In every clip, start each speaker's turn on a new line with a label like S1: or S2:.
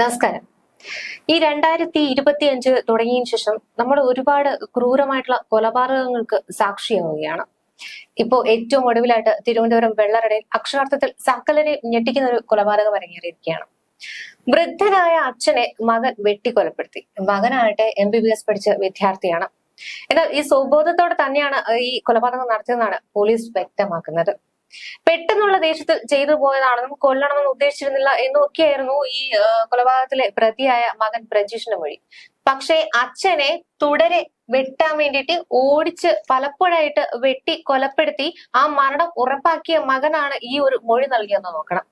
S1: നമസ്കാരം. ഈ രണ്ടായിരത്തി ഇരുപത്തി അഞ്ച് തുടങ്ങിയതിനു ശേഷം നമ്മൾ ഒരുപാട് ക്രൂരമായിട്ടുള്ള കൊലപാതകങ്ങൾക്ക് സാക്ഷിയാവുകയാണ്. ഇപ്പോ ഏറ്റവും ഒടുവിലായിട്ട് തിരുവനന്തപുരം വെള്ളറടയിൽ അക്ഷരാർത്ഥത്തിൽ സക്കലരെ ഞെട്ടിക്കുന്ന ഒരു കൊലപാതകം അരങ്ങേറിയിരിക്കുകയാണ്. വൃദ്ധനായ അച്ഛനെ മകൻ വെട്ടിക്കൊലപ്പെടുത്തി. മകനാകട്ടെ എം ബി ബി എസ് പഠിച്ച വിദ്യാർത്ഥിയാണ്. എന്നാൽ ഈ സ്വബോധത്തോടെ തന്നെയാണ് ഈ കൊലപാതകം നടത്തിയതെന്നാണ് പോലീസ് വ്യക്തമാക്കുന്നത്. പെട്ടെന്നുള്ള ദേഷ്യത്തിൽ ചെയ്തു പോയതാണെന്നും കൊല്ലണമെന്ന് ഉദ്ദേശിച്ചിരുന്നില്ല എന്നൊക്കെയായിരുന്നു ഈ കൊലപാതകത്തിലെ പ്രതിയായ മകൻ പ്രജീഷിന്റെ മൊഴി. പക്ഷേ അച്ഛനെ തുടരെ വെട്ടാൻ വേണ്ടിയിട്ട് ഓടിച്ച് പലപ്പോഴായിട്ട് വെട്ടി കൊലപ്പെടുത്തി ആ മരണം ഉറപ്പാക്കിയ മകനാണ് ഈ ഒരു മൊഴി നൽകിയെന്ന് നോക്കണം.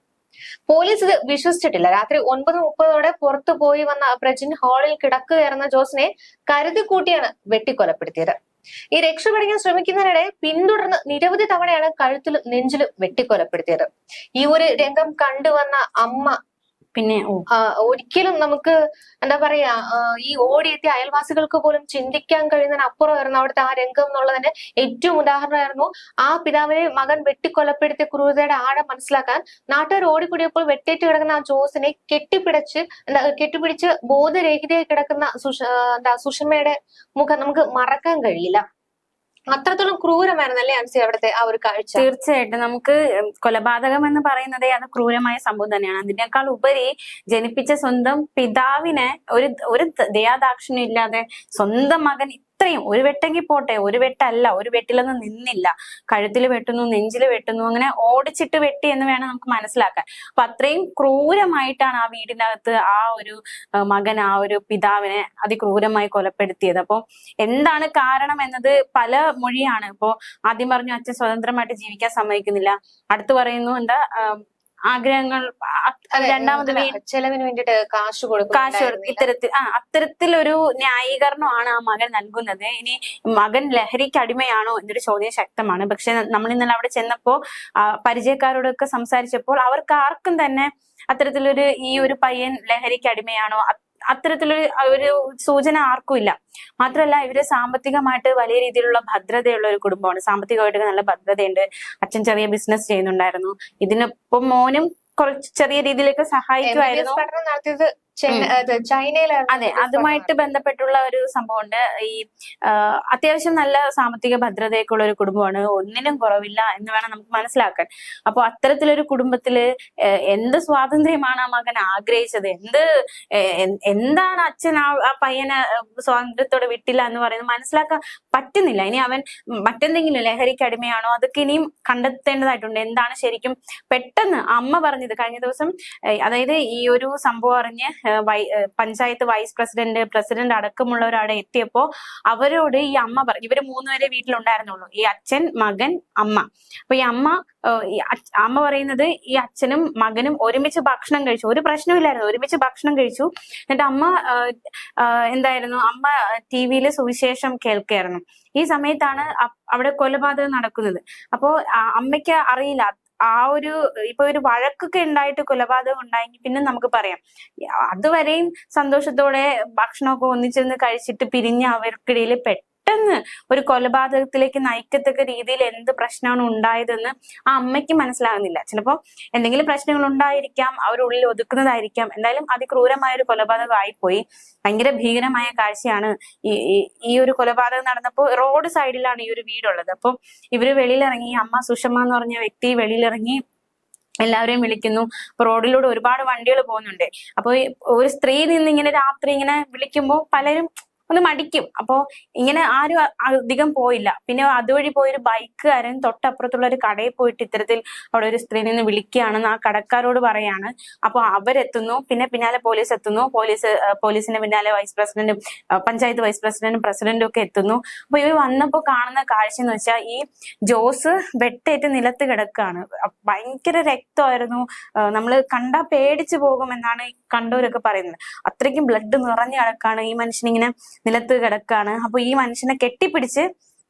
S1: പോലീസ് ഇത് വിശ്വസിച്ചിട്ടില്ല. രാത്രി ഒൻപത് മുപ്പതോടെ പുറത്തു പോയി വന്ന പ്രജിൻ ഹാളിൽ കിടക്കുകയായിരുന്ന ജോസിനെ കരുതി കൂട്ടിയാണ് വെട്ടിക്കൊലപ്പെടുത്തിയത്. ഈ രക്ഷപ്പെടിക്കാൻ ശ്രമിക്കുന്നതിനിടെ പിന്തുടർന്ന് നിരവധി തവണയാണ് കഴുത്തിലും നെഞ്ചിലും വെട്ടിക്കൊലപ്പെടുത്തിയത്. ഈ ഒരു രംഗം കണ്ടുവന്ന അമ്മ
S2: പിന്നെ
S1: ഒരിക്കലും നമുക്ക് എന്താ പറയാ ഈ ഓടിയെത്തിയ അയൽവാസികൾക്ക് പോലും ചിന്തിക്കാൻ കഴിയുന്നതിന് അപ്പുറമായിരുന്നു അവിടുത്തെ ആ രംഗം എന്നുള്ളതിന്റെ ഏറ്റവും ഉദാഹരണമായിരുന്നു ആ പിതാവിനെ മകൻ വെട്ടിക്കൊലപ്പെടുത്തിയ ക്രൂരതയുടെ ആഴം മനസ്സിലാക്കാൻ നാട്ടുകാർ ഓടിക്കൂടിയപ്പോൾ വെട്ടേറ്റ് കിടക്കുന്ന ആ ജോസിനെ കെട്ടിപ്പിടിച്ച് എന്താ കെട്ടിപ്പിടിച്ച് ബോധരഹിതയായി കിടക്കുന്ന സുഷ എന്താ സുഷമയുടെ മുഖം നമുക്ക് മറക്കാൻ കഴിയില്ല. അത്രത്തോളം ക്രൂരമായിരുന്നു അല്ലേ അൻസി അവിടുത്തെ ആ ഒരു കാഴ്ച?
S2: തീർച്ചയായിട്ടും. നമുക്ക് കൊലപാതകം എന്ന് പറയുന്നതേ അത് ക്രൂരമായ സംഭവം തന്നെയാണ്. അതിനേക്കാൾ ഉപരി ജനിപ്പിച്ച സ്വന്തം പിതാവിനെ ഒരു ഒരു ദയാദാക്ഷിണ്യം ഇല്ലാതെ സ്വന്തം മകൻ ഇത്രയും ഒരു വെട്ടെങ്കിൽ പോട്ടെ ഒരു വെട്ടല്ല ഒരു വെട്ടിലൊന്നും നിന്നില്ല. കഴുത്തിൽ വെട്ടുന്നു നെഞ്ചിൽ വെട്ടുന്നു അങ്ങനെ ഓടിച്ചിട്ട് വെട്ടി എന്ന് വേണം നമുക്ക് മനസ്സിലാക്കാൻ. അപ്പൊ അത്രയും ക്രൂരമായിട്ടാണ് ആ വീടിനകത്ത് ആ ഒരു മകൻ ആ ഒരു പിതാവിനെ അതിക്രൂരമായി കൊലപ്പെടുത്തിയത്. അപ്പൊ എന്താണ് കാരണം എന്നത് പല മൊഴിയാണ്. ഇപ്പോ ആദ്യം പറഞ്ഞു അച്ഛൻ സ്വതന്ത്രമായിട്ട് ജീവിക്കാൻ സമ്മതിക്കുന്നില്ല. അടുത്ത് പറയുന്നു എന്താ ആഗ്രഹങ്ങൾ രണ്ടാമത്
S1: ചെലവിന് വേണ്ടിട്ട് കാശ്
S2: കാശ് കൊടുക്കും
S1: കൊടുക്കുന്നുണ്ടായിരുന്നില്ല.
S2: ഇത്തരത്തിൽ ആ അത്തരത്തിലൊരു ന്യായീകരണമാണ് ആ മകൻ നൽകുന്നത് ഇനി മകൻ ലഹരിക്ക് അടിമയാണോ എന്നൊരു ചോദ്യം ശക്തമാണ് പക്ഷെ നമ്മൾ ഇന്നലെ അവിടെ ചെന്നപ്പോ പരിചയക്കാരോടൊക്കെ സംസാരിച്ചപ്പോൾ അവർക്ക് ആർക്കും തന്നെ അത്തരത്തിലൊരു ഈ ഒരു പയ്യൻ ലഹരിക്ക് അടിമയാണോ അത്തരത്തിലൊരു ഒരു സൂചന ആർക്കും ഇല്ല. മാത്രമല്ല ഇവർ സാമ്പത്തികമായിട്ട് വലിയ രീതിയിലുള്ള ഭദ്രതയുള്ള ഒരു കുടുംബമാണ്. സാമ്പത്തികമായിട്ട് നല്ല ഭദ്രതയുണ്ട്. അച്ഛൻ ചെറിയ ബിസിനസ് ചെയ്യുന്നുണ്ടായിരുന്നു. ഇതിനൊപ്പം മോനും കുറച്ച് ചെറിയ രീതിയിലൊക്കെ സഹായിക്കുമായിരുന്നു.
S1: ചെന്ന- അത്
S2: അതുമായിട്ട് ബന്ധപ്പെട്ടുള്ള ഒരു സംഭവമുണ്ട്. ഈ അത്യാവശ്യം നല്ല സാമ്പത്തിക ഭദ്രതയൊക്കെയുള്ള ഒരു കുടുംബമാണ്. ഒന്നിനും കുറവില്ല എന്ന് വേണം നമുക്ക് മനസ്സിലാക്കാൻ. അപ്പൊ അത്തരത്തിലൊരു കുടുംബത്തിൽ എന്ത് സ്വാതന്ത്ര്യമാണ് ആ മകൻ ആഗ്രഹിച്ചത്? എന്ത് എന്താണ് അച്ഛൻ ആ പയ്യനെ സ്വാതന്ത്ര്യത്തോടെ വിട്ടില്ല എന്ന് പറയുന്നത് മനസ്സിലാക്കാൻ പറ്റുന്നില്ല. ഇനി അവൻ മറ്റെന്തെങ്കിലും ലഹരിക്ക് അടിമയാണോ? അതൊക്കെ ഇനിയും കണ്ടെത്തേണ്ടതായിട്ടുണ്ട്. എന്താണ് ശരിക്കും പെട്ടെന്ന് അമ്മ പറഞ്ഞത് കഴിഞ്ഞ ദിവസം അതായത് ഈ ഒരു സംഭവം അറിഞ്ഞ് പഞ്ചായത്ത് വൈസ് പ്രസിഡന്റ് പ്രസിഡന്റ് അടക്കമുള്ളവർ അവിടെ എത്തിയപ്പോ അവരോട് ഈ അമ്മ പറഞ്ഞു ഇവർ മൂന്നുപേരെ വീട്ടിലുണ്ടായിരുന്നുള്ളൂ. ഈ അച്ഛൻ മകൻ അമ്മ. അപ്പൊ ഈ അമ്മ അമ്മ പറയുന്നത് ഈ അച്ഛനും മകനും ഒരുമിച്ച് ഭക്ഷണം കഴിച്ചു. ഒരു പ്രശ്നമില്ലായിരുന്നു ഒരുമിച്ച് ഭക്ഷണം കഴിച്ചു. എന്നിട്ട് അമ്മ എന്തായിരുന്നു? അമ്മ ടി വിയിൽ സുവിശേഷം കേൾക്കുകയായിരുന്നു. ഈ സമയത്താണ് അവിടെ കൊലപാതകം നടക്കുന്നത്. അപ്പോ അമ്മയ്ക്ക് അറിയില്ല. ആ ഒരു ഇപ്പൊ ഒരു വഴക്കൊക്കെ ഉണ്ടായിട്ട് കൊലപാതകം ഉണ്ടായെങ്കിൽ പിന്നെ നമുക്ക് പറയാം. അതുവരെയും സന്തോഷത്തോടെ ഭക്ഷണമൊക്കെ ഒന്നിച്ചിരുന്ന് കഴിച്ചിട്ട് പിരിഞ്ഞ് അവർക്കിടയിൽ പെട്ടെന്ന് ഒരു കൊലപാതകത്തിലേക്ക് നയിക്കത്തക്ക രീതിയിൽ എന്ത് പ്രശ്നമാണ് ഉണ്ടായതെന്ന് ആ അമ്മയ്ക്ക് മനസ്സിലാകുന്നില്ല. ചിലപ്പോ എന്തെങ്കിലും പ്രശ്നങ്ങൾ ഉണ്ടായിരിക്കാം അവരുള്ളിൽ ഒതുക്കുന്നതായിരിക്കാം. എന്തായാലും അതിക്രൂരമായ ഒരു കൊലപാതകം ആയിപ്പോയി ഭയങ്കര ഭീകരമായ കാഴ്ചയാണ് ഈ ഈ- ഒരു കൊലപാതകം നടന്നപ്പോൾ റോഡ് സൈഡിലാണ് ഈ ഒരു വീടുള്ളത്. അപ്പോൾ ഇവർ വെളിയിലിറങ്ങി അമ്മ സുഷമ എന്ന് പറഞ്ഞ വ്യക്തി വെളിയിലിറങ്ങി എല്ലാവരെയും വിളിക്കുന്നു. അപ്പൊ റോഡിലൂടെ ഒരുപാട് വണ്ടികൾ പോകുന്നുണ്ട്. അപ്പൊ ഒരു സ്ത്രീ നിന്ന് ഇങ്ങനെ രാത്രി ഇങ്ങനെ വിളിക്കുമ്പോൾ പലരും ഒന്ന് മടിക്കും. അപ്പോ ഇങ്ങനെ ആരും അധികം പോയില്ല. പിന്നെ അതുവഴി പോയൊരു ബൈക്കുകാരൻ തൊട്ടപ്പുറത്തുള്ള ഒരു കടയിൽ പോയിട്ട് ഇത്തരത്തിൽ അവിടെ ഒരു സ്ത്രീ നിന്ന് വിളിക്കുകയാണെന്ന് ആ കടക്കാരോട് പറയാണ്. അപ്പൊ അവരെത്തുന്നു. പിന്നെ പിന്നാലെ പോലീസ് എത്തുന്നു. പോലീസ് പോലീസിന്റെ പിന്നാലെ വൈസ് പ്രസിഡന്റും പഞ്ചായത്ത് വൈസ് പ്രസിഡന്റും പ്രസിഡന്റും ഒക്കെ എത്തുന്നു. അപ്പൊ ഇവർ വന്നപ്പോ കാണുന്ന കാഴ്ച എന്ന് വെച്ചാൽ ഈ ജോസ് വെട്ടേറ്റ് നിലത്ത് കിടക്കുകയാണ് ഭയങ്കര രക്തമായിരുന്നു. നമ്മൾ കണ്ടാ പേടിച്ചു പോകുമെന്നാണ് കണ്ടവരൊക്കെ പറയുന്നത്. അത്രയ്ക്കും ബ്ലഡ് നിറഞ്ഞ കിടക്കാണ് ഈ മനുഷ്യൻ ഇങ്ങനെ നിലത്ത് കിടക്കാണ്. അപ്പൊ ഈ മനുഷ്യനെ കെട്ടിപ്പിടിച്ച്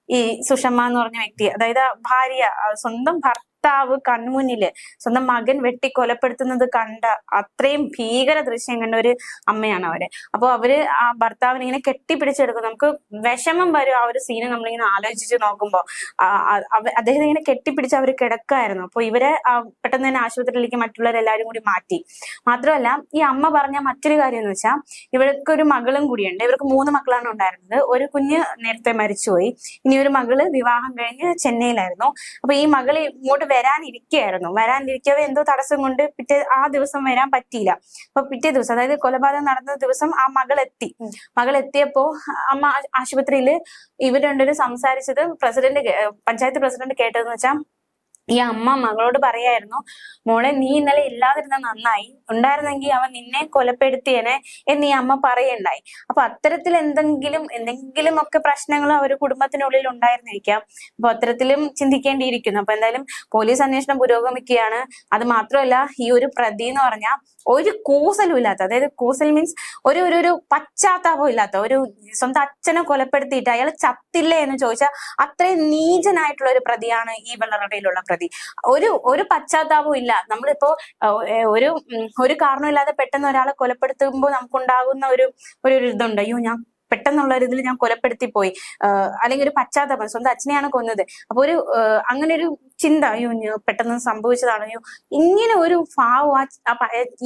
S2: ഈ സുഷമ്മ എന്ന് പറഞ്ഞ വ്യക്തി അതായത് ഭാര്യ സ്വന്തം ഭർ- ഭർത്താവ് കൺമുന്നിൽ സ്വന്തം മകൻ വെട്ടി കൊലപ്പെടുത്തുന്നത് കണ്ട അത്രയും ഭീകര ദൃശ്യം കണ്ട ഒരു അമ്മയാണ് അവർ. അപ്പൊ അവർ ആ ഭർത്താവിനെ ഇങ്ങനെ കെട്ടിപ്പിടിച്ചെടുക്കും. നമുക്ക് വിഷമം വരും ആ ഒരു സീന് നമ്മളിങ്ങനെ ആലോചിച്ച് നോക്കുമ്പോ. ആ, ആ, അവ- അദ്ദേഹം ഇങ്ങനെ കെട്ടിപ്പിടിച്ച് അവർ കിടക്കായിരുന്നു. അപ്പൊ ഇവരെ പെട്ടെന്ന് തന്നെ ആശുപത്രിയിലേക്ക് മറ്റുള്ളവരെല്ലാരും കൂടി മാറ്റി. മാത്രമല്ല ഈ അമ്മ പറഞ്ഞ മറ്റൊരു കാര്യം എന്ന് വെച്ചാൽ ഇവർക്ക് ഒരു മകളും കൂടിയുണ്ട്. ഇവർക്ക് മൂന്ന് മക്കളാണ് ഉണ്ടായിരുന്നത്. ഒരു കുഞ്ഞ് നേരത്തെ മരിച്ചുപോയി. ഇനി ഒരു മകൾ വിവാഹം കഴിഞ്ഞ് ചെന്നൈയിലായിരുന്നു. അപ്പൊ ഈ മകൾ ഇങ്ങോട്ട് വരാനിരിക്കുകയായിരുന്നു വരാനിരിക്കവേ എന്തോ തടസ്സം കൊണ്ട് പിറ്റേ ആ ദിവസം വരാൻ പറ്റിയില്ല. അപ്പൊ പിറ്റേ ദിവസം അതായത് കൊലപാതകം നടന്ന ദിവസം ആ മകൾ എത്തി മകൾ എത്തിയപ്പോ അമ്മ ആശുപത്രിയിൽ ഇവരുണ്ടൊരു ഇവർ രണ്ടുപേരും സംസാരിച്ചത് പ്രസിഡന്റ് പഞ്ചായത്ത് പ്രസിഡന്റ് കേട്ടതെന്ന് വെച്ചാൽ ഈ അമ്മ മകളോട് പറയായിരുന്നു മോളെ നീ ഇന്നലെ ഇല്ലാതിരുന്ന നന്നായി. ഉണ്ടായിരുന്നെങ്കിൽ അവൻ നിന്നെ കൊലപ്പെടുത്തിയനെ എന്ന് ഈ അമ്മ പറയുണ്ടായി അപ്പൊ അത്തരത്തിൽ എന്തെങ്കിലും എന്തെങ്കിലും ഒക്കെ പ്രശ്നങ്ങൾ അവർ കുടുംബത്തിനുള്ളിൽ ഉണ്ടായിരുന്നിരിക്കാം. അപ്പൊ അത്തരത്തിലും ചിന്തിക്കേണ്ടിയിരിക്കുന്നു. അപ്പൊ എന്തായാലും പോലീസ് അന്വേഷണം പുരോഗമിക്കുകയാണ്. അത് മാത്രമല്ല ഈ ഒരു പ്രതി എന്ന് പറഞ്ഞാൽ ഒരു കൂസലും ഇല്ലാത്ത അതായത് കൂസൽ മീൻസ് ഒരു ഒരു ഒരു പശ്ചാത്താപം ഇല്ലാത്ത ഒരു സ്വന്തം അച്ഛനെ കൊലപ്പെടുത്തിയിട്ട് അയാൾ ചത്തില്ലേ എന്ന് ചോദിച്ചാൽ അത്രയും നീചനായിട്ടുള്ള ഒരു പ്രതിയാണ് ഈ വെള്ളറടയിലുള്ള പ്രതി. ഒരു ഒരു പശ്ചാത്താപവും ഇല്ല. നമ്മളിപ്പോ ഒരു ഒരു കാരണമില്ലാതെ പെട്ടെന്ന് ഒരാളെ കൊലപ്പെടുത്തുമ്പോൾ നമുക്കുണ്ടാകുന്ന ഒരു ഒരു ഇതുണ്ട് അയ്യോ ഞാൻ പെട്ടെന്നുള്ള ഒരു ഇതിൽ ഞാൻ കൊലപ്പെടുത്തി പോയി. അല്ലെങ്കിൽ ഒരു പശ്ചാത്തലം സ്വന്തം അച്ഛനെയാണ് കൊന്നത്. അപ്പൊ ഒരു അങ്ങനെ ഒരു ചിന്ത അയ്യോ പെട്ടെന്ന് സംഭവിച്ചതാണ്. ഇങ്ങനെ ഒരു ഭാവം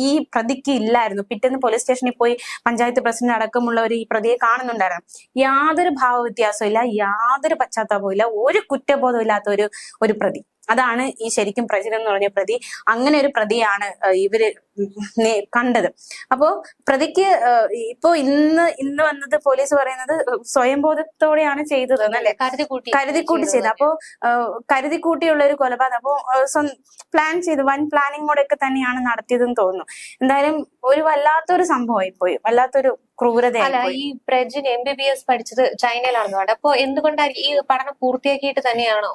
S2: ഈ പ്രതിക്ക് ഇല്ലായിരുന്നു. പിറ്റേന്ന് പോലീസ് സ്റ്റേഷനിൽ പോയി പഞ്ചായത്ത് പ്രസിഡന്റ് അടക്കമുള്ളവർ ഈ പ്രതിയെ കാണുന്നുണ്ടായിരുന്നു. യാതൊരു ഭാവ വ്യത്യാസവും ഇല്ല. യാതൊരു പശ്ചാത്താപവും ഇല്ല. ഒരു കുറ്റബോധം ഇല്ലാത്ത ഒരു ഒരു പ്രതി. അതാണ് ഈ ശരിക്കും പ്രജിൻ എന്ന് പറഞ്ഞ പ്രതി. അങ്ങനെ ഒരു പ്രതിയാണ് ഇവർ കണ്ടത്. അപ്പോ പ്രതിക്ക് ഇപ്പോ ഇന്ന് ഇന്ന് വന്നത് പോലീസ് പറയുന്നത് സ്വയംബോധത്തോടെയാണ് ചെയ്തത് എന്നല്ലേ?
S1: കരുതിക്കൂട്ടി
S2: കരുതിക്കൂട്ടി ചെയ്ത് അപ്പോ കരുതിക്കൂട്ടിയുള്ള ഒരു കൊലപാതകം. അപ്പോ പ്ലാൻ ചെയ്ത്. വൻ പ്ലാനിങ് മോഡൊക്കെ തന്നെയാണ് നടത്തിയതെന്ന് തോന്നുന്നു. എന്തായാലും ഒരു വല്ലാത്തൊരു സംഭവമായി പോയി വല്ലാത്തൊരു
S1: അല്ല
S2: ക്രൂരതയായി
S1: ഈ Prajin M B B S പഠിച്ചത് ചൈനയിലാണെന്ന് പറഞ്ഞത്. അപ്പൊ എന്തുകൊണ്ടായിരിക്കും ഈ പഠനം പൂർത്തിയാക്കിയിട്ട് തന്നെയാണോ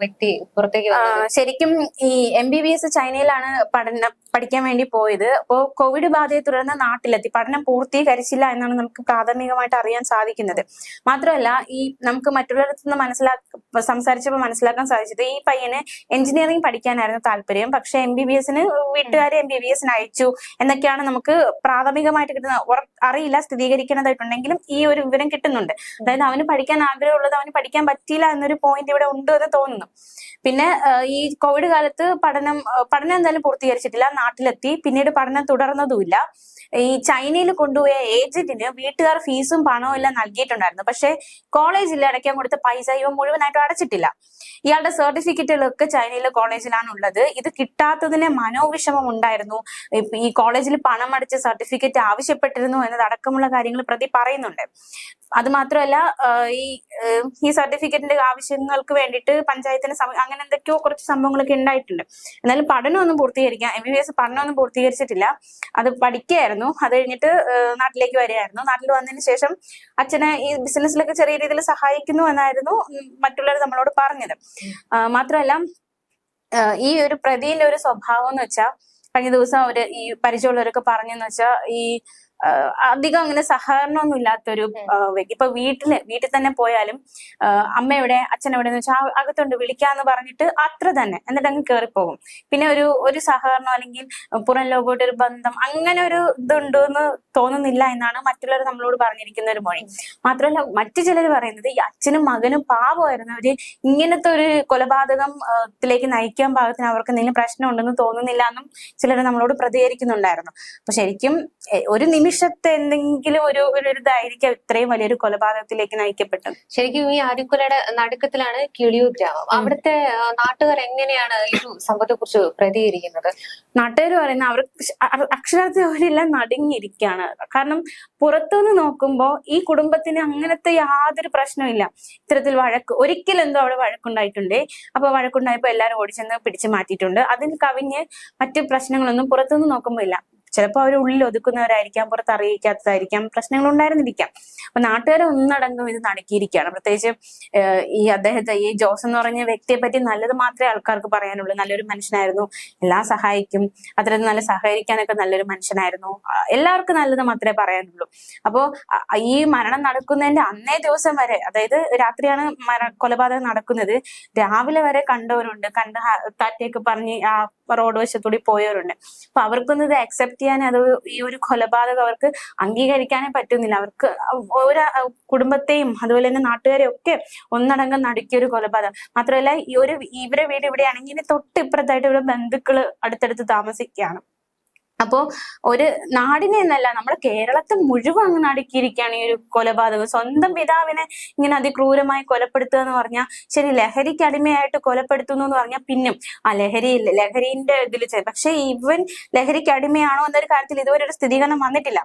S1: വ്യക്തി പുറത്തേക്ക്
S2: ശരിക്കും ഈ എം ബി ബി എസ് ചൈനയിലാണ് പഠനം പഠിക്കാൻ വേണ്ടി പോയത്. അപ്പോ കോവിഡ് ബാധയെ തുടർന്ന് നാട്ടിലെത്തി. പഠനം പൂർത്തീകരിച്ചില്ല എന്നാണ് നമുക്ക് പ്രാഥമികമായിട്ട് അറിയാൻ സാധിക്കുന്നത്. മാത്രമല്ല ഈ നമുക്ക് മറ്റുള്ളവരിടത്ത് നിന്ന് മനസ്സിലാ സംസാരിച്ചപ്പോൾ മനസ്സിലാക്കാൻ സാധിച്ചത് ഈ പയ്യന് എഞ്ചിനീയറിംഗ് പഠിക്കാനായിരുന്നു താല്പര്യം. പക്ഷെ എം ബി ബി എസിന് വീട്ടുകാരെ എം ബി ബി എസിന് അയച്ചു എന്നൊക്കെയാണ് നമുക്ക് പ്രാഥമികമായിട്ട് കിട്ടുന്ന അറിയില്ല സ്ഥിരീകരിക്കുന്നതായിട്ടുണ്ടെങ്കിലും ഈ ഒരു വിവരം കിട്ടുന്നുണ്ട്. അതായത് അവന് പഠിക്കാൻ ആഗ്രഹമുള്ളത് അവന് പഠിക്കാൻ പറ്റിയില്ല എന്നൊരു പോയിന്റ് ഇവിടെ ഉണ്ട് എന്ന് തോന്നുന്നു. പിന്നെ ഈ കോവിഡ് കാലത്ത് പഠനം പഠനം എന്തായാലും പൂർത്തീകരിച്ചിട്ടില്ല നാട്ടിലെത്തി. പിന്നീട് പഠനം തുടർന്നതുമില്ല. ഈ ചൈനയിൽ കൊണ്ടുപോയ ഏജന്റിന് വീട്ടുകാർ ഫീസും പണവും എല്ലാം നൽകിയിട്ടുണ്ടായിരുന്നു. പക്ഷെ കോളേജിൽ അടയ്ക്കാൻ കൊടുത്ത പൈസ ഇവ മുഴുവനായിട്ടും അടച്ചിട്ടില്ല. ഇയാളുടെ സർട്ടിഫിക്കറ്റുകളൊക്കെ ചൈനയിലെ കോളേജിലാണ് ഉള്ളത് ഇത് കിട്ടാത്തതിന് മനോവിഷമം ഉണ്ടായിരുന്നു. ഈ കോളേജിൽ പണം അടച്ച സർട്ടിഫിക്കറ്റ് ആവശ്യപ്പെട്ടിരുന്നു എന്നതടക്കമുള്ള കാര്യങ്ങൾ പ്രതി പറയുന്നുണ്ട്. അത് മാത്രമല്ല ഈ ഈ സർട്ടിഫിക്കറ്റിന്റെ ആവശ്യങ്ങൾക്ക് വേണ്ടിയിട്ട് പഞ്ചായത്തിന് അങ്ങനെ എന്തൊക്കെയോ കുറച്ച് സംഭവങ്ങളൊക്കെ ഉണ്ടായിട്ടുണ്ട്. എന്നാലും പഠനമൊന്നും പൂർത്തീകരിക്കാൻ എം ബി ബി എസ് പഠനമൊന്നും പൂർത്തീകരിച്ചിട്ടില്ല. അത് പഠിക്കുകയായിരുന്നു. അത് കഴിഞ്ഞിട്ട് നാട്ടിലേക്ക് വരികയായിരുന്നു. നാട്ടിൽ വന്നതിന് ശേഷം അച്ഛനെ ഈ ബിസിനസ്സിലൊക്കെ ചെറിയ രീതിയിൽ സഹായിക്കുന്നു എന്നായിരുന്നു മറ്റുള്ളവർ നമ്മളോട് പറഞ്ഞത്. മാത്രമല്ല ഈ ഒരു പ്രതിന്റെ ഒരു സ്വഭാവം എന്ന് വെച്ചാൽ കഴിഞ്ഞ ദിവസം അവർ ഈ പരിചയമുള്ളവരൊക്കെ പറഞ്ഞെന്ന് വെച്ചാൽ ഈ അധികം അങ്ങനെ സഹകരണമൊന്നും ഇല്ലാത്തൊരു വ്യക്തി ഇപ്പൊ വീട്ടിൽ വീട്ടിൽ തന്നെ പോയാലും അമ്മയുടെ അച്ഛനെവിടെ എന്ന് വെച്ചാൽ അകത്തുണ്ട് വിളിക്കാന്ന് പറഞ്ഞിട്ട് അത്ര തന്നെ എന്നിട്ട് അങ്ങ് കയറിപ്പോകും പിന്നെ ഒരു ഒരു സഹകരണം അല്ലെങ്കിൽ പുറം ലോകമായിട്ട് ഒരു ബന്ധം അങ്ങനെ ഒരു ഇതുണ്ട് എന്ന് തോന്നുന്നില്ല എന്നാണ് മറ്റുള്ളവർ നമ്മളോട് പറഞ്ഞിരിക്കുന്ന ഒരു മൊഴി. മാത്രമല്ല മറ്റു ചിലർ പറയുന്നത് ഈ അച്ഛനും മകനും പാവമായിരുന്നു അവർ ഇങ്ങനത്തെ ഒരു കൊലപാതകത്തിലേക്ക് ത്തിലേക്ക് നയിക്കാൻ പാകത്തിന് അവർക്ക് എന്തെങ്കിലും പ്രശ്നമുണ്ടെന്ന് തോന്നുന്നില്ല എന്നും ചിലർ നമ്മളോട് പ്രതികരിക്കുന്നുണ്ടായിരുന്നു. അപ്പൊ ശരിക്കും ഒരു ഒരു നിമിഷത്തെ എന്തെങ്കിലും ഒരു ഒരു ഇതായിരിക്കാം ഇത്രയും വലിയൊരു കൊലപാതകത്തിലേക്ക് നയിക്കപ്പെട്ടത്.
S1: ശരിക്കും ഈ ആരിക്കുലയുടെ നടുക്കത്തിലാണ് കിളിയൂർ ഗ്രാമം. അവിടുത്തെ നാട്ടുകാർ എങ്ങനെയാണ് ഈ ഒരു സംഭവത്തെ കുറിച്ച് പ്രതികരിക്കുന്നത്?
S2: നാട്ടുകാർ പറയുന്ന അവർ അക്ഷരാർത്ഥത്തിൽ അവരെല്ലാം നടുങ്ങിയിരിക്കുകയാണ്. കാരണം പുറത്തുനിന്ന് നോക്കുമ്പോൾ ഈ കുടുംബത്തിന് അങ്ങനത്തെ യാതൊരു പ്രശ്നമില്ല ഇത്തരത്തിൽ വഴക്ക് ഒരിക്കലും എന്തോ അവിടെ വഴക്കുണ്ടായിട്ടുണ്ട്. അപ്പൊ വഴക്കുണ്ടായപ്പോ എല്ലാവരും ഓടിച്ചെന്ന് പിടിച്ചു മാറ്റിയിട്ടുണ്ട്. അതിന് കവിഞ്ഞ് മറ്റു പ്രശ്നങ്ങളൊന്നും പുറത്തുനിന്ന് നോക്കുമ്പോൾ ഇല്ല. ചിലപ്പോൾ അവർ ഉള്ളിൽ ഒതുക്കുന്നവരായിരിക്കാം പുറത്ത് അറിയിക്കാത്തതായിരിക്കാം പ്രശ്നങ്ങൾ ഉണ്ടായിരുന്നിരിക്കാം. അപ്പൊ നാട്ടുകാരെ ഒന്നടങ്കം ഇത് നടക്കിയിരിക്കുകയാണ്. പ്രത്യേകിച്ച് ഈ അദ്ദേഹത്തെ ഈ ജോസ് എന്ന് പറഞ്ഞ വ്യക്തിയെ പറ്റി നല്ലത് മാത്രമേ ആൾക്കാർക്ക് പറയാനുള്ളൂ. നല്ലൊരു മനുഷ്യനായിരുന്നു. എല്ലാ സഹായിക്കും. അത്ര നല്ല സഹകരിക്കാനൊക്കെ നല്ലൊരു മനുഷ്യനായിരുന്നു. എല്ലാവർക്കും നല്ലത് മാത്രമേ പറയാനുള്ളൂ. അപ്പോ ഈ മരണം നടക്കുന്നതിന്റെ അന്നേ ദിവസം വരെ അതായത് രാത്രിയാണ് മര കൊലപാതകം നടക്കുന്നത്. രാവിലെ വരെ കണ്ടവരുണ്ട്. കണ്ട താറ്റയൊക്കെ പറഞ്ഞ് ആ റോഡ് വശത്തൂടി പോയവരുണ്ട്. അപ്പൊ അവർക്കൊന്നും ഇത് അക്സെപ്റ്റ് ചെയ്യാൻ അത് ഈ ഒരു കൊലപാതകം അവർക്ക് അംഗീകരിക്കാനേ പറ്റുന്നില്ല. അവർക്ക് ഒരു കുടുംബത്തെയും അതുപോലെ തന്നെ നാട്ടുകാരെയും ഒക്കെ ഒന്നടങ്കം നടുക്കിയ ഒരു കൊലപാതകം. മാത്രമല്ല ഈ ഒരു ഇവരെ വീട് ഇവിടെയാണെങ്കിൽ തൊട്ട് ഇപ്പുറത്തായിട്ട് ഇവിടെ ബന്ധുക്കൾ അടുത്തടുത്ത് താമസിക്കുകയാണ്. അപ്പോ ഒരു നാടിനെ എന്നല്ല നമ്മുടെ കേരളത്തെ മുഴുവൻ അങ്ങ് നടുക്കിയിരിക്കുകയാണ് ഈ ഒരു കൊലപാതകം. സ്വന്തം പിതാവിനെ ഇങ്ങനെ അതിക്രൂരമായി കൊലപ്പെടുത്തുക എന്ന് പറഞ്ഞാൽ ശരി ലഹരിക്ക് അടിമയായിട്ട് കൊലപ്പെടുത്തുന്നു എന്ന് പറഞ്ഞാൽ പിന്നും ആ ലഹരി ലഹരിന്റെ ഇതിൽ പക്ഷെ ഇവൻ ലഹരിക്ക് അടിമയാണോ എന്നൊരു കാര്യത്തിൽ ഇതുവരെ ഒരു സ്ഥിരീകരണം വന്നിട്ടില്ല.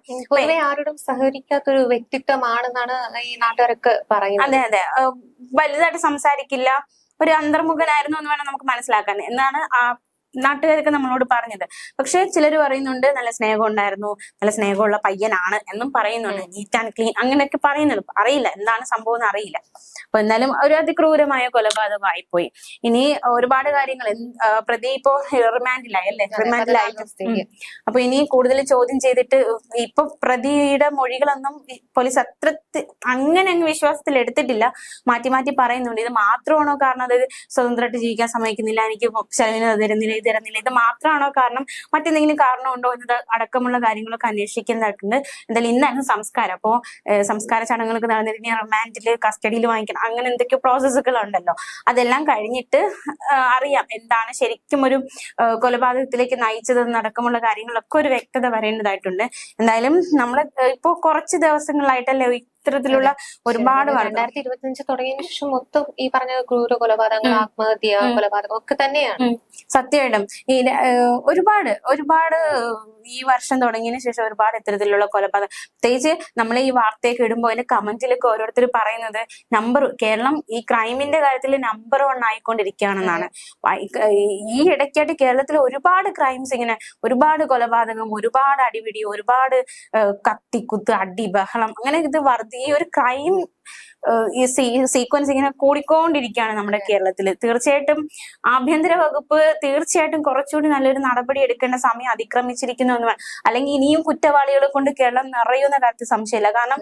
S1: ആരോടും സഹകരിക്കാത്തൊരു വ്യക്തിത്വമാണെന്നാണ് ഈ നാട്ടുകാരൊക്കെ പറയുന്നത്.
S2: അതെ അതെ. വലുതായിട്ട് സംസാരിക്കില്ല. ഒരു അന്തർമുഖനായിരുന്നു എന്ന് വേണം നമുക്ക് മനസ്സിലാക്കാൻ. എന്നാണ് ആ നാട്ടുകാരൊക്കെ നമ്മളോട് പറഞ്ഞത്. പക്ഷെ ചിലർ പറയുന്നുണ്ട് നല്ല സ്നേഹം ഉണ്ടായിരുന്നു നല്ല സ്നേഹമുള്ള പയ്യനാണ് എന്നും പറയുന്നുണ്ട്. നീറ്റ് ആൻഡ് ക്ലീൻ അങ്ങനെയൊക്കെ പറയുന്നുണ്ട് അറിയില്ല എന്താണ് സംഭവം എന്ന് അറിയില്ല. അപ്പൊ എന്നാലും ഒരു അതിക്രൂരമായ കൊലപാതകമായി പോയി ഇനി ഒരുപാട് കാര്യങ്ങൾ പ്രതി ഇപ്പോ റിമാൻഡിലായി അല്ലേ? റിമാൻഡിലായിട്ട്. ഉം. അപ്പൊ ഇനി കൂടുതൽ ചോദ്യം ചെയ്തിട്ട് ഇപ്പൊ പ്രതിയുടെ മൊഴികളൊന്നും പോലീസ് അത്ര അങ്ങനെ അങ്ങ് വിശ്വാസത്തിൽ എടുത്തിട്ടില്ല. മാറ്റി മാറ്റി പറയുന്നുണ്ട്. ഇത് മാത്രമാണോ കാരണം? അത് സ്വതന്ത്രമായിട്ട് ജീവിക്കാൻ സമ്മതിക്കുന്നില്ല. എനിക്ക് ചെലവിന് അത് തരുന്നില്ല ഇത് തരുന്നില്ല ഇത് മാത്രമാണോ കാരണം മറ്റെന്തെങ്കിലും കാരണമുണ്ടോ എന്നത് അടക്കമുള്ള കാര്യങ്ങളൊക്കെ അന്വേഷിക്കുന്നതായിട്ടുണ്ട്. എന്തായാലും ഇന്നായിരുന്നു സംസ്കാരം. അപ്പോ സംസ്കാര ചടങ്ങുകളൊക്കെ നടന്നിട്ട് റിമാൻഡിൽ കസ്റ്റഡിയിൽ വാങ്ങിക്കണം. അങ്ങനെ എന്തൊക്കെയോ പ്രോസസ്സുകൾ ഉണ്ടല്ലോ. അതെല്ലാം കഴിഞ്ഞിട്ട് അറിയാം എന്താണ് ശരിക്കും ഒരു കൊലപാതകത്തിലേക്ക് നയിച്ചത് അടക്കമുള്ള കാര്യങ്ങളൊക്കെ ഒരു വ്യക്തത വരേണ്ടതായിട്ടുണ്ട്. എന്തായാലും നമ്മൾ ഇപ്പോ കുറച്ച് ദിവസങ്ങളായിട്ടല്ലേ ഇത്തരത്തിലുള്ള ഒരുപാട്
S1: രണ്ടായിരത്തി ഇരുപത്തിയഞ്ച് തുടങ്ങിയതിനു ശേഷം മൊത്തം ഈ പറഞ്ഞ ക്രൂര കൊലപാതകങ്ങൾ ആത്മഹത്യ. കൊലപാതകം ഒക്കെ തന്നെയാണ്.
S2: സത്യമായിട്ടും ഈ ഒരുപാട് ഒരുപാട് ഈ വർഷം തുടങ്ങിയതിന് ശേഷം ഒരുപാട് ഇത്തരത്തിലുള്ള കൊലപാതകം. പ്രത്യേകിച്ച് നമ്മൾ ഈ വാർത്തയൊക്കെ ഇടുമ്പോൾ അതിന്റെ കമന്റിലൊക്കെ ഓരോരുത്തർ പറയുന്നത് നമ്പർ കേരളം ഈ ക്രൈമിന്റെ കാര്യത്തിൽ നമ്പർ വൺ ആയിക്കൊണ്ടിരിക്കുകയാണെന്നാണ്. ഈ ഇടയ്ക്കായിട്ട് കേരളത്തിൽ ഒരുപാട് ക്രൈംസ് ഇങ്ങനെ ഒരുപാട് കൊലപാതകം ഒരുപാട് അടിപിടി ഒരുപാട് കത്തിക്കുത്ത് അടി ബഹളം അങ്ങനെ ഇത് വർദ്ധ ഈ ഒരു ക്രൈം ഈ സീക്വൻസ് ഇങ്ങനെ കൂടിക്കൊണ്ടിരിക്കുകയാണ് നമ്മുടെ കേരളത്തിൽ തീർച്ചയായിട്ടും ആഭ്യന്തര വകുപ്പ് തീർച്ചയായിട്ടും കുറച്ചുകൂടി നല്ലൊരു നടപടി എടുക്കേണ്ട സമയം അതിക്രമിച്ചിരിക്കുന്നു എന്ന് അല്ലെങ്കിൽ ഇനിയും കുറ്റവാളികളെ കൊണ്ട് കേരളം നിറയുന്ന കാര്യത്തിൽ സംശയമില്ല. കാരണം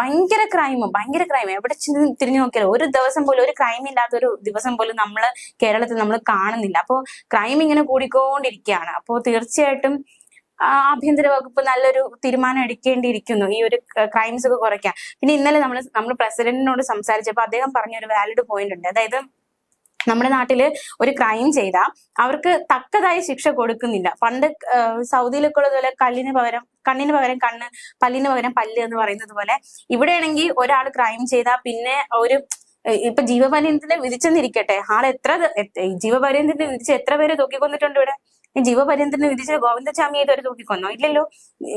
S2: ഭയങ്കര ക്രൈം ഭയങ്കര ക്രൈം എവിടെ തിരിഞ്ഞു നോക്കിയാലും ഒരു ദിവസം പോലും ഒരു ക്രൈം ഇല്ലാത്ത ഒരു ദിവസം പോലും നമ്മൾ കേരളത്തിൽ നമ്മൾ കാണുന്നില്ല. അപ്പോൾ ക്രൈം ഇങ്ങനെ കൂടിക്കൊണ്ടിരിക്കുകയാണ്. അപ്പോൾ തീർച്ചയായിട്ടും ആഭ്യന്തര വകുപ്പ് നല്ലൊരു തീരുമാനം എടുക്കേണ്ടിയിരിക്കുന്നു. ഈ ഒരു ക്രൈംസ് ഒക്കെ കുറയ്ക്കാൻ. പിന്നെ ഇന്നലെ നമ്മൾ നമ്മൾ പ്രസിഡന്റിനോട് സംസാരിച്ചപ്പോൾ അദ്ദേഹം പറഞ്ഞ ഒരു വാലിഡ് പോയിന്റ് ഉണ്ട്. അതായത് നമ്മുടെ നാട്ടിൽ ഒരു ക്രൈം ചെയ്ത അവർക്ക് തക്കതായ ശിക്ഷ കൊടുക്കുന്നില്ല. പണ്ട് സൗദിയിലൊക്കെ ഉള്ളതുപോലെ കല്ലിന് പകരം കണ്ണിന് പകരം കണ്ണ് പല്ലിന് പകരം പല്ല് എന്ന് പറയുന്നത് പോലെ ഇവിടെയാണെങ്കിൽ ഒരാൾ ക്രൈം ചെയ്താൽ പിന്നെ ഒരു ഇപ്പൊ ജീവപര്യന്തത്തിന് വിധിച്ചെന്നിരിക്കട്ടെ. ആൾ എത്ര ജീവപര്യന്തത്തിന് വിധിച്ച് എത്ര പേര് തൂക്കിക്കൊന്നിട്ടുണ്ട് ഇവിടെ? ജീവപര്യന്തത്തിന് വിധിച്ച് ഗോവിന്ദസ്വാമി ഇതൊരു തൂക്കിക്കൊന്നോ? ഇല്ലല്ലോ.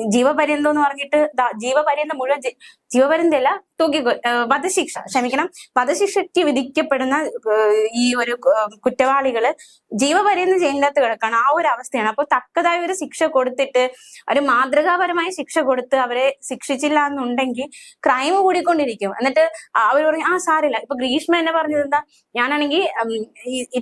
S2: ജീവപര്യന്തം എന്ന് പറഞ്ഞിട്ട് ജീവപര്യന്തം മുഴുവൻ ജീവപര്യന്തല്ല തൂക്കി വധശിക്ഷ ക്ഷമിക്കണം. വധശിക്ഷയ്ക്ക് വിധിക്കപ്പെടുന്ന ഈ ഒരു കുറ്റവാളികൾ ജീവപര്യന്തം ജയിലിനകത്ത് കിടക്കണം. ആ ഒരു അവസ്ഥയാണ്. അപ്പൊ തക്കതായ ഒരു ശിക്ഷ കൊടുത്തിട്ട് ഒരു മാതൃകാപരമായ ശിക്ഷ കൊടുത്ത് അവരെ ശിക്ഷിച്ചില്ല എന്നുണ്ടെങ്കിൽ ക്രൈം കൂടിക്കൊണ്ടിരിക്കും. എന്നിട്ട് അവർ പറഞ്ഞു ആ സാറില്ല ഇപ്പൊ ഗ്രീഷ്മ എന്നെ പറഞ്ഞത് എന്താ? ഞാനാണെങ്കിൽ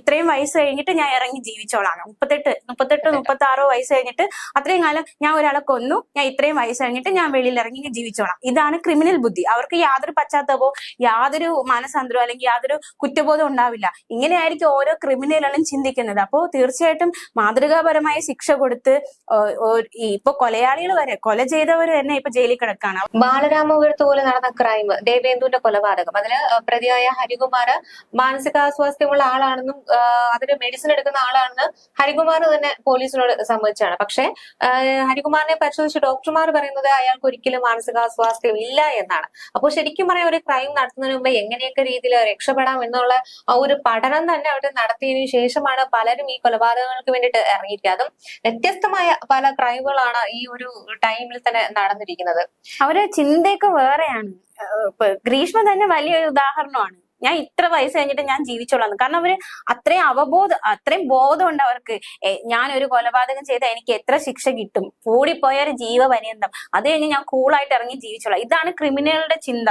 S2: ഇത്രയും വയസ്സ് കഴിഞ്ഞിട്ട് ഞാൻ ഇറങ്ങി ജീവിച്ചോളാണ്. മുപ്പത്തെട്ട് മുപ്പത്തെട്ട് മുപ്പത്തി ആറോ വയസ്സ് കഴിഞ്ഞിട്ട് അത്രയും കാലം ഞാൻ ഒരാളെ കൊന്നു. ഞാൻ ഇത്രയും വയസ്സ് കഴിഞ്ഞിട്ട് ഞാൻ വെളിയിൽ ഇറങ്ങി ജീവിച്ചോളാം. ഇതാണ് ക്രിമിനൽ ബുദ്ധി. അവർക്ക് യാതൊരു പശ്ചാത്തലമോ യാതൊരു മാനസാന്തരമോ അല്ലെങ്കിൽ യാതൊരു കുറ്റബോധം ഉണ്ടാവില്ല. ഇങ്ങനെയായിരിക്കും ഓരോ ക്രിമിനലുകളും ചിന്തിക്കുന്നത്. അപ്പോൾ തീർച്ചയായിട്ടും മാതൃകാപരമായ ശിക്ഷ കൊടുത്ത് ഇപ്പൊ കൊലയാളികൾ വരെ കൊല ചെയ്തവർ തന്നെ ഇപ്പൊ ജയിലിൽ കിടക്കാണ്.
S1: ബാലരാമപുരത്ത് പോലെ നടന്ന ക്രൈം ദേവേന്ദുവിന്റെ കൊലപാതകം. അതിൽ പ്രതിയായ ഹരികുമാർ മാനസികാസ്വാസ്ഥ്യമുള്ള ആളാണെന്നും അതിന് മെഡിസിൻ എടുക്കുന്ന ആളാണെന്ന് ഹരികുമാർ തന്നെ പോലീസിനോട് സമ്മതിച്ചാണ്. പക്ഷെ ഹരികുമാറിനെ പരിശോധിച്ച് ഡോക്ടർമാർ പറയുന്നത് അയാൾക്ക് ഒരിക്കലും മാനസികാസ്വാസ്ഥ്യം ഇല്ല എന്നാണ്. അപ്പോൾ ശരിക്കും പറയാം ഒരു ക്രൈം നടത്തുന്നതിന് മുമ്പ് എങ്ങനെയൊക്കെ രീതിയിൽ രക്ഷപ്പെടാം എന്നുള്ള ആ ഒരു പഠനം തന്നെ അവിടെ നടത്തിയതിനു ശേഷമാണ് പലരും ഈ കൊലപാതകങ്ങൾക്ക് വേണ്ടിയിട്ട് ഇറങ്ങിയിരിക്കുക. അതും വ്യത്യസ്തമായ പല ക്രൈമുകളാണ് ഈ ഒരു ടൈമിൽ തന്നെ നടന്നിരിക്കുന്നത്.
S2: അവരെ ചിന്തയൊക്കെ വേറെയാണ്. ഗ്രീഷ്മ തന്നെ വലിയൊരു ഉദാഹരണമാണ്. ഞാൻ ഇത്ര വയസ്സ് കഴിഞ്ഞിട്ട് ഞാൻ ജീവിച്ചോളാം കാരണം അവർ അത്രയും അവബോധം അത്രയും ബോധമുണ്ട് അവർക്ക്. ഞാൻ ഒരു കൊലപാതകം ചെയ്താൽ എനിക്ക് എത്ര ശിക്ഷ കിട്ടും? കൂടിപ്പോയ ഒരു ജീവപര്യന്തം. അത് കഴിഞ്ഞ് ഞാൻ കൂളായിട്ട് ഇറങ്ങി ജീവിച്ചോളാം. ഇതാണ് ക്രിമിനലുടെ ചിന്ത.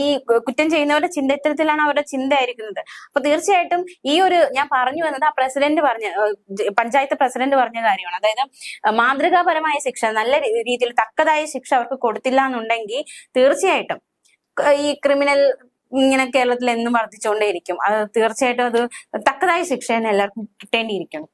S2: ഈ കുറ്റം ചെയ്യുന്നവരുടെ ചിന്ത ഇത്തരത്തിലാണ് അവരുടെ ചിന്ത ആയിരിക്കുന്നത് അപ്പൊ തീർച്ചയായിട്ടും ഈ ഒരു ഞാൻ പറഞ്ഞു വന്നത് ആ പ്രസിഡന്റ് പറഞ്ഞ പഞ്ചായത്ത് പ്രസിഡന്റ് പറഞ്ഞ കാര്യമാണ്. അതായത് മാതൃകാപരമായ ശിക്ഷ നല്ല രീതിയിൽ തക്കതായ ശിക്ഷ അവർക്ക് കൊടുത്തില്ല എന്നുണ്ടെങ്കിൽ തീർച്ചയായിട്ടും ഈ ക്രിമിനൽ ഇങ്ങനെ കേരളത്തിൽ എന്നും വർദ്ധിച്ചുകൊണ്ടേയിരിക്കും. അത് തീർച്ചയായിട്ടും അത് തക്കതായ ശിക്ഷ തന്നെ എല്ലാവർക്കും കിട്ടേണ്ടിയിരിക്കുന്നു